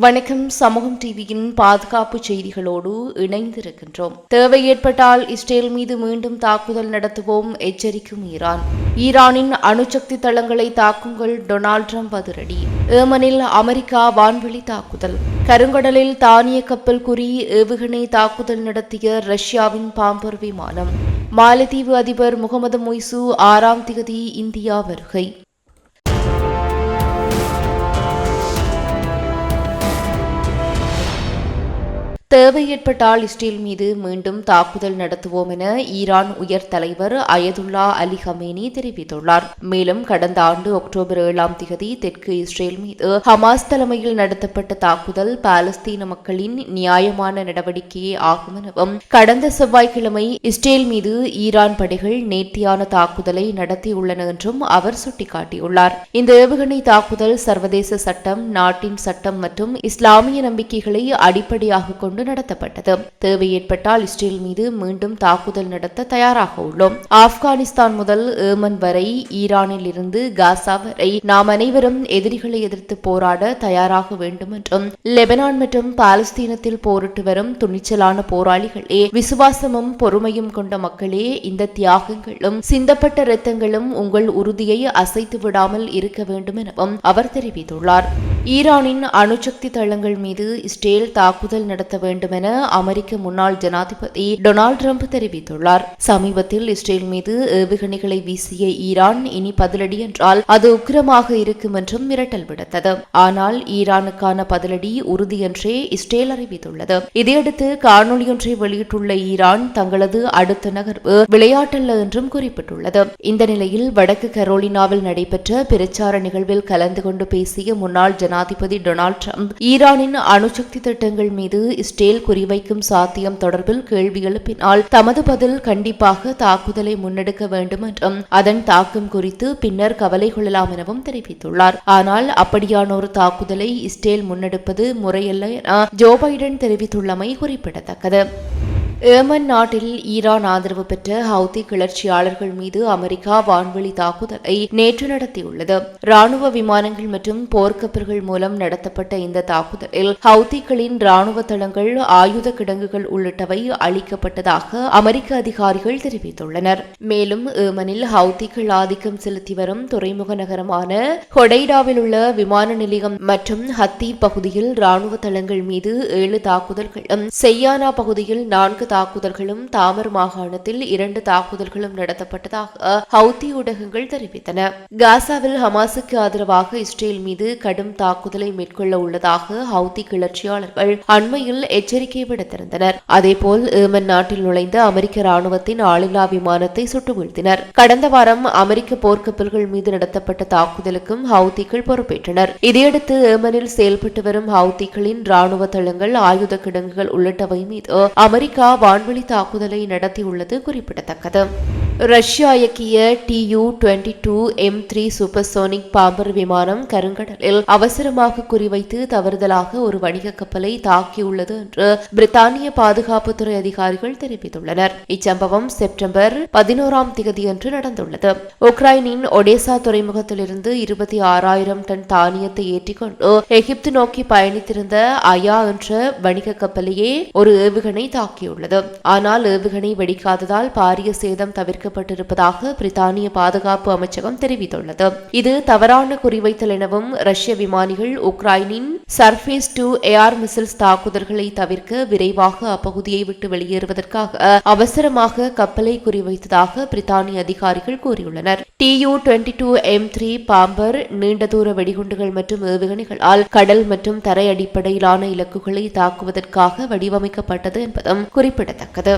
வணக்கம். சமூகம் டிவியின் பாதுகாப்பு செய்திகளோடு இணைந்திருக்கின்றோம். தேவை ஏற்பட்டால் இஸ்ரேல் மீது மீண்டும் தாக்குதல் நடத்துவோம். எச்சரிக்கும் ஈரான். ஈரானின் அணுசக்தி தளங்களை தாக்குங்கள். டொனால்ட் ட்ரம்ப் அதிரடி. ஏமனில் அமெரிக்கா வான்வெளி தாக்குதல். கருங்கடலில் தானிய கப்பல் குறி ஏவுகணை தாக்குதல் நடத்திய ரஷ்யாவின் பாம்பர் விமானம். மாலத்தீவு அதிபர் முகமது மொய்சு ஆறாம் திகதி இந்தியா வருகை. தேவை ஏற்பட்டால் இஸ்ரேல் மீது மீண்டும் தாக்குதல் நடத்துவோம் என ஈரான் உயர் தலைவர் அயதுல்லா அலி ஹமேனி தெரிவித்துள்ளார். மேலும் கடந்த ஆண்டு அக்டோபர் ஏழாம் திகதி தெற்கு இஸ்ரேல் மீது ஹமாஸ் தலைமையில் நடத்தப்பட்ட தாக்குதல் பாலஸ்தீன மக்களின் நியாயமான நடவடிக்கையே ஆகும் எனவும் கடந்த செவ்வாய்க்கிழமை இஸ்ரேல் மீது ஈரான் படைகள் நேர்த்தியான தாக்குதலை நடத்தியுள்ளன என்றும் அவர் சுட்டிக்காட்டியுள்ளார். இந்த ஏவுகணை தாக்குதல் சர்வதேச சட்டம் நாட்டின் சட்டம் மற்றும் இஸ்லாமிய நம்பிக்கைகளை அடிப்படையாக கொண்டு கொண்டு நடத்தப்பட்டது. தேவை ஏற்பட்டால் இஸ்ரேல் மீது மீண்டும் தாக்குதல் நடத்த தயாராக உள்ளோம். ஆப்கானிஸ்தான் முதல் ஏமன் வரை ஈரானில் இருந்து காசா வரை நாம் அனைவரும் எதிரிகளை எதிர்த்து போராட தயாராக வேண்டும் என்றும் லெபனான் மற்றும் பாலஸ்தீனத்தில் போரிட்டு வரும் துணிச்சலான போராளிகளே விசுவாசமும் பொறுமையும் கொண்ட மக்களே இந்த தியாகங்களும் சிந்தப்பட்ட இரத்தங்களும் உங்கள் உறுதியை அசைத்து விடாமல் இருக்க வேண்டும் எனவும் அவர் தெரிவித்துள்ளார். ஈரானின் அணுசக்தி தளங்கள் மீது இஸ்ரேல் தாக்குதல் நடத்த வேண்டும் என அமெரிக்க முன்னாள் ஜனாதிபதி டொனால்டு டிரம்ப் தெரிவித்துள்ளார். சமீபத்தில் இஸ்ரேல் மீது ஏவுகணைகளை வீசிய ஈரான் இனி பதிலடி என்றால் அது உக்கிரமாக இருக்கும் என்றும் மிரட்டல் விடுத்தது. ஆனால் ஈரானுக்கான பதிலடி உறுதியென்றே இஸ்ரேல் அறிவித்துள்ளது. இதையடுத்து காணொலியொன்றை வெளியிட்டுள்ள ஈரான் தங்களது அடுத்த நகர்வு விளையாட்டல்ல என்றும் குறிப்பிட்டுள்ளது. இந்த நிலையில் வடக்கு கரோலினாவில் நடைபெற்ற பிரச்சார நிகழ்வில் கலந்து கொண்டு பேசிய முன்னாள் ஜனாதிபதி டொனால்டு டிரம்ப். ஈரானின் அணுசக்தி திட்டங்கள் மீது இஸ்ரேல் குறிவைக்கும் சாத்தியம் தொடர்பில் கேள்வி எழுப்பினால் தமது பதில் கண்டிப்பாக தாக்குதலை முன்னெடுக்க வேண்டும் என்றும் அதன் தாக்கம் குறித்து பின்னர் கவலை கொள்ளலாம் எனவும் தெரிவித்துள்ளார். ஆனால் அப்படியான ஒரு தாக்குதலை இஸ்ரேல் முன்னெடுப்பது முறையல்ல என ஜோ பைடன் தெரிவித்துள்ளமை குறிப்பிடத்தக்கது. ஏமன் நாட்டில் ஈரான் ஆதரவு பெற்ற ஹவுதி கிளர்ச்சியாளர்கள் மீது அமெரிக்கா வான்வெளி தாக்குதலை நேற்று நடத்தியுள்ளது. ராணுவ விமானங்கள் மற்றும் போர்க்கப்பல்கள் மூலம் நடத்தப்பட்ட இந்த தாக்குதலில் ஹவுதிகளின் ராணுவ தளங்கள் ஆயுத கிடங்குகள் உள்ளிட்டவை அளிக்கப்பட்டதாக அமெரிக்க அதிகாரிகள் தெரிவித்துள்ளனர். மேலும் ஏமனில் ஹவுதிகள் ஆதிக்கம் செலுத்தி வரும் துறைமுக நகரமான ஹொடைடாவில் உள்ள விமான நிலையம் மற்றும் ஹத்தி பகுதியில் ராணுவ தளங்கள் மீது ஏழு தாக்குதல்களும் செய்யானா பகுதியில் நான்கு தாக்குதல்களும் தாமர் மாகாணத்தில் இரண்டு தாக்குதல்களும் நடத்தப்பட்டதாக ஹவுத்தி ஊடகங்கள் தெரிவித்தன. காசாவில் ஹமாஸுக்கு ஆதரவாக இஸ்ரேல் மீது கடும் தாக்குதலை மேற்கொள்ள உள்ளதாக ஹவுத்தி கிளர்ச்சியாளர்கள் அண்மையில் எச்சரிக்கை விடுத்திருந்தனர். அதேபோல் ஏமன் நாட்டில் நுழைந்த அமெரிக்க ராணுவத்தின் ஆளில்லா விமானத்தை சுட்டு வீழ்த்தினர் கடந்த வாரம் அமெரிக்க போர்க்கப்பல்கள் மீது நடத்தப்பட்ட தாக்குதலுக்கும் ஹவுத்திகள் பொறுப்பேற்றனர். இதையடுத்து ஏமனில் செயல்பட்டு வரும் ஹவுத்திகளின் ராணுவ தளங்கள் ஆயுத கிடங்குகள் உள்ளிட்டவை மீது அமெரிக்கா வான்வெளி தாக்குதலை நடத்தியுள்ளது குறிப்பிடத்தக்கது. ரஷ்யா இயக்கிய Tu twenty two M three supersonic bomber விமானம் கருங்கடலில் அவசரமாக குறிவைத்து தவறுதலாக ஒரு வணிக கப்பலை தாக்கியுள்ளது என்று பிரித்தானிய பாதுகாப்புத்துறை அதிகாரிகள் தெரிவித்துள்ளனர். இச்சம்பவம் செப்டம்பர் பதினோராம் தேதியன்று நடந்துள்ளது. உக்ரைனின் ஒடேசா துறைமுகத்திலிருந்து இருபத்தி ஆறாயிரம் டன் தானியத்தை ஏற்றிக்கொண்டு எகிப்து நோக்கி பயணித்திருந்த அயா என்ற வணிக கப்பலையே ஒரு ஏவுகணை தாக்கியுள்ளது. ஆனால் ஏவுகணை வெடிக்காததால் பாரிய சேதம் தவிர்க்க தவிர்க்கப்பட்டிருப்பதாக பிரித்தானிய பாதுகாப்பு அமைச்சகம் தெரிவித்துள்ளது. இது தவறான குறிவைத்தல் எனவும் ரஷ்ய விமானிகள் உக்ரைனின் சர்ஃபேஸ் டூ ஏர் மிசில்ஸ் தாக்குதல்களை தவிர்க்க விரைவாக அப்பகுதியை விட்டு வெளியேறுவதற்காக அவசரமாக கப்பலை குறிவைத்ததாக பிரித்தானிய அதிகாரிகள் கூறியுள்ளனர். Tu twenty two M three bomber நீண்ட தூர வெடிகுண்டுகள் மற்றும் ஏவுகணைகளால் கடல் மற்றும் தரை அடிப்படையிலான இலக்குகளை தாக்குவதற்காக வடிவமைக்கப்பட்டது என்பதும் குறிப்பிடத்தக்கது.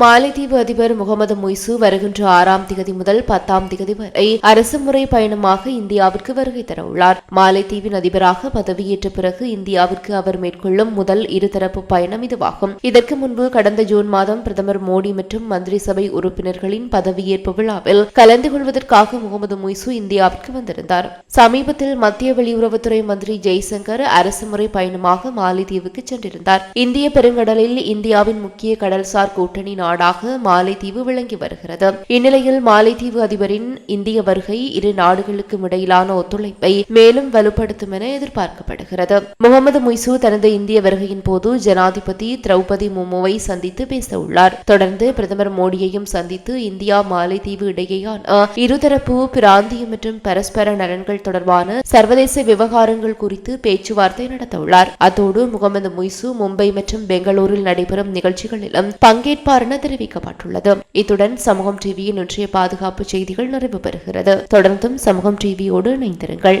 மாலைதீவு அதிபர் முகமது மொய்சு வருகின்ற ஆறாம் திகதி முதல் பத்தாம் திகதி வரை அரசுமுறை பயணமாக இந்தியாவிற்கு வருகை தரவுள்ளார். மாலைதீவின் அதிபராக பதவியேற்ற பிறகு இந்தியாவிற்கு அவர் மேற்கொள்ளும் முதல் இருதரப்பு பயணம் இதுவாகும். இதற்கு முன்பு கடந்த ஜூன் மாதம் பிரதமர் மோடி மற்றும் மந்திரி சபை உறுப்பினர்களின் பதவியேற்பு விழாவில் கலந்து கொள்வதற்காக முகமது முய்சு இந்தியாவிற்கு வந்திருந்தார். சமீபத்தில் மத்திய வெளியுறவுத்துறை மந்திரி ஜெய்சங்கர் அரசுமுறை பயணமாக மாலைதீவுக்கு சென்றிருந்தார். இந்திய பெருங்கடலில் இந்தியாவின் முக்கிய கடல்சார் கூட்டணி நாடாக மாலைதீவு விளங்கி வருகிறது. இந்நிலையில் மாலைதீவு அதிபரின் இந்திய வருகை இரு நாடுகளுக்கும் இடையிலான ஒத்துழைப்பை மேலும் வலுப்படுத்தும் என எதிர்பார்க்கப்படுகிறது. முகமது முய்சு தனது இந்திய வருகையின் போது ஜனாதிபதி திரௌபதி முர்முவை சந்தித்து பேச உள்ளார் தொடர்ந்து பிரதமர் மோடியையும் சந்தித்து இந்தியா மாலைத்தீவு இடையேயான இருதரப்பு பிராந்திய மற்றும் பரஸ்பர நலன்கள் தொடர்பான சர்வதேச விவகாரங்கள் குறித்து பேச்சுவார்த்தை நடத்தவுள்ளார். அத்தோடு முகமது முய்சு மும்பை மற்றும் பெங்களூரில் நடைபெறும் நிகழ்ச்சிகளிலும் பங்கேற்பார் என தெரிவிக்கப்பட்டுள்ளது. இத்துடன் சமூகம் டிவியின் இன்றைய பாதுகாப்பு செய்திகள் நிறைவு பெறுகிறது. தொடர்ந்தும் சமூகம் டிவியோடு இணைந்திருங்கள்.